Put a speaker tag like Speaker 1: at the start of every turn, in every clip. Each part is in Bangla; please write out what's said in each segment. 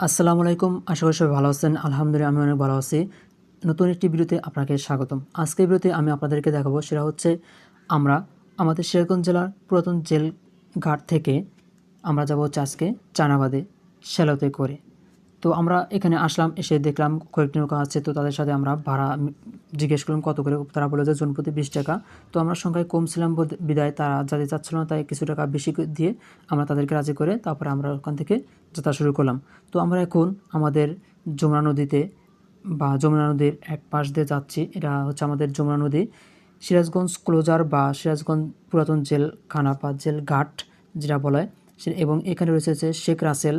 Speaker 1: আসসালামু আলাইকুম, আশা করি সবাই ভালো আছেন। আলহামদুলিল্লাহ, আমি অনেক ভালো আছি। নতুন একটি ভিডিওতে আপনাকে স্বাগতম। আজকের ভিডিওতে আমি আপনাদেরকে দেখাবো, সেটা হচ্ছে আমরা আমাদের সিরাজগঞ্জ জেলার পুরাতন জেল ঘাট থেকে আমরা যাব হচ্ছে আজকে চানাবাদে শ্যালোতে করে। তো আমরা এখানে আসলাম, এসে দেখলাম কয়েকটি নৌকা আছে, তো তাদের সাথে আমরা ভাড়া জিজ্ঞেস করলাম কত করে, তারা বলে যে জনপ্রতি বিশ টাকা। তো আমরা সংখ্যায় কম ছিলাম বিদায়, তারা যাতে চাচ্ছিল না তাই কিছু টাকা বেশি দিয়ে আমরা তাদেরকে রাজি করে তারপরে আমরা ওখান থেকে যাত্রা শুরু করলাম। তো আমরা এখন আমাদের যমুনা নদীতে বা যমুনা নদীর এক পাশ দিয়ে যাচ্ছি। এটা হচ্ছে আমাদের যমুনা নদী। সিরাজগঞ্জ ক্লোজার বা সিরাজগঞ্জ পুরাতন জেলখানা বা জেল ঘাট যেটা বলা হয় এবং এখানে রয়েছে শেখ রাসেল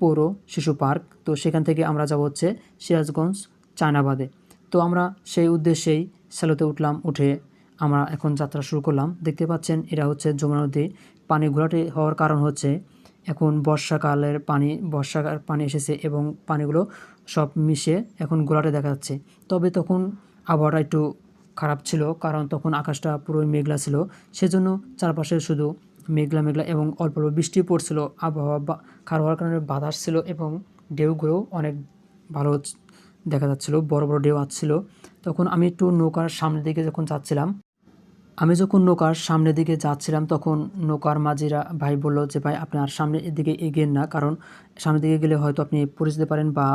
Speaker 1: পৌর শিশু পার্ক। তো সেখান থেকে আমরা যাব হচ্ছে সিরাজগঞ্জ চায়নাবাদে। তো আমরা সেই উদ্দেশ্যেই স্যালোতে উঠলাম, উঠে আমরা এখন যাত্রা শুরু করলাম। দেখতে পাচ্ছেন, এটা হচ্ছে যমুনা নদী। পানি ঘোলাটে হওয়ার কারণ হচ্ছে এখন বর্ষাকালের পানি বর্ষাকাল পানি এসেছে এবং পানিগুলো সব মিশে এখন গোলাটে দেখা যাচ্ছে। তবে তখন আবহাওয়াটা একটু খারাপ ছিল, কারণ তখন আকাশটা পুরোই মেঘলা ছিল। সেজন্য চারপাশে শুধু মেঘলা মেঘলা এবং অল্প অল্প বৃষ্টি পড়ছিল। আবহাওয়া খারাপ হওয়ার কারণে বাতাস ছিল এবং ঢেউগুলো অনেক ভালো দেখা যাচ্ছিল, বড় বড় ঢেউ আসছিল। তখন আমি একটু নৌকার সামনের দিকে যখন যাচ্ছিলাম আমি যখন নৌকার সামনের দিকে যাচ্ছিলাম, তখন নৌকার মাঝিরা ভাই বলল যে, ভাই, আপনি আর সামনের দিকে এগিয়ে না, কারণ সামনের দিকে গেলে হয়তো আপনি পড়ে যেতে পারেন বা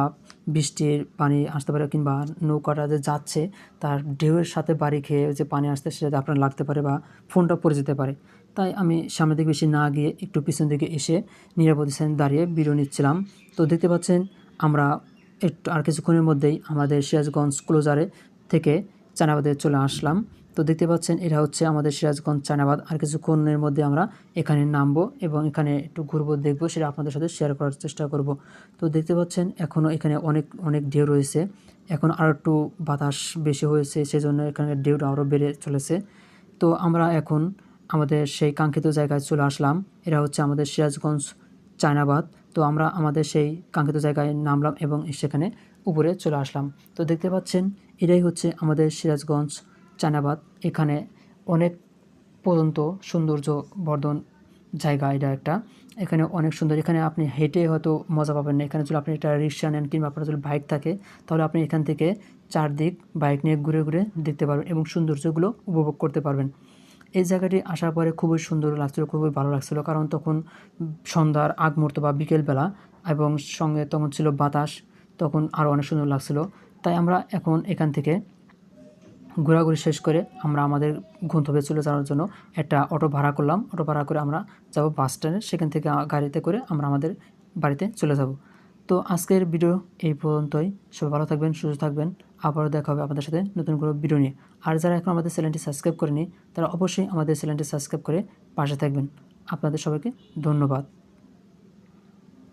Speaker 1: বৃষ্টির পানি আসতে পারে কিংবা নৌকাটা যে যাচ্ছে, তার ঢেউয়ের সাথে বাড়ি খেয়ে যে পানি আসতে সেটাতে আপনার লাগতে পারে বা ফোনটা পড়ে যেতে পারে। তাই আমি সামনের দিকে বেশি না গিয়ে একটু পিছন দিকে এসে নিরাপদ স্থানে দাঁড়িয়ে বিরো নিচ্ছিলাম। তো দেখতে পাচ্ছেন, আমরা একটু আর কিছুক্ষণের মধ্যেই আমাদের সিরাজগঞ্জ ক্লোজারে থেকে চানাবাদে চলে আসলাম। তো দেখতে পাচ্ছেন এটা হচ্ছে আমাদের সিরাজগঞ্জ চানাবাদ আর কিছুক্ষণের মধ্যে আমরা এখানে নামবো এবং এখানে একটু ঘুরবো, দেখব, সেটা আপনাদের সাথে শেয়ার করার চেষ্টা করব। তো দেখতে পাচ্ছেন এখনও এখানে অনেক অনেক ঢেউ রয়েছে। এখন আরও একটু বাতাস বেশি হয়েছে, সেজন্য এখানে ঢেউটা আরও বেড়ে চলেছে। তো আমরা এখন আমাদের সেই কাঙ্ক্ষিত জায়গায় চলে আসলাম। এটা হচ্ছে আমাদের সিরাজগঞ্জ, চায়নাবাদ। তো আমরা আমাদের সেই কাঙ্ক্ষিত জায়গায় নামলাম এবং সেখানে উপরে চলে আসলাম। তো দেখতে পাচ্ছেন, এটাই হচ্ছে আমাদের সিরাজগঞ্জ চায়নাবাদ এখানে অনেক পর্যন্ত সৌন্দর্য বর্ধন জায়গা এটা একটা। এখানে অনেক সুন্দর, এখানে আপনি হেঁটে হয়তো মজা পাবেন না। এখানে যদি আপনি একটা রিক্সা নেন কিংবা আপনার যদি বাইক থাকে, তাহলে আপনি এখান থেকে চারদিক বাইক নিয়ে ঘুরে ঘুরে দেখতে পারবেন এবং সৌন্দর্যগুলো উপভোগ করতে পারবেন। এই জায়গাটি আসার পরে খুবই সুন্দর লাগছিল, খুবই ভালো লাগছিল। কারণ তখন সন্ধ্যার আগ মুহূর্ত বা বিকেলবেলা এবং সঙ্গে তখন ছিল বাতাস, তখন আরও অনেক সুন্দর লাগছিল। তাই আমরা এখন এখান থেকে ঘোরাঘুরি শেষ করে আমরা আমাদের গন্তব্যে চলে যাওয়ার জন্য একটা অটো ভাড়া করলাম। অটো ভাড়া করে আমরা যাব বাস স্ট্যান্ডে। সেখান থেকে গাড়িতে করে আমরা আমাদের বাড়িতে চলে যাব। তো আজকের ভিডিও এই পর্যন্তই। সবাই ভালো থাকবেন, সুস্থ থাকবেন। আবারও দেখা হবে আপনাদের সাথে নতুন কোনো ভিডিও নিয়ে। আর যারা এখন আমাদের চ্যানেলটি সাবস্ক্রাইব করেনি, তারা অবশ্যই আমাদের চ্যানেলটি সাবস্ক্রাইব করে পাশে থাকবেন। আপনাদের সবাইকে ধন্যবাদ।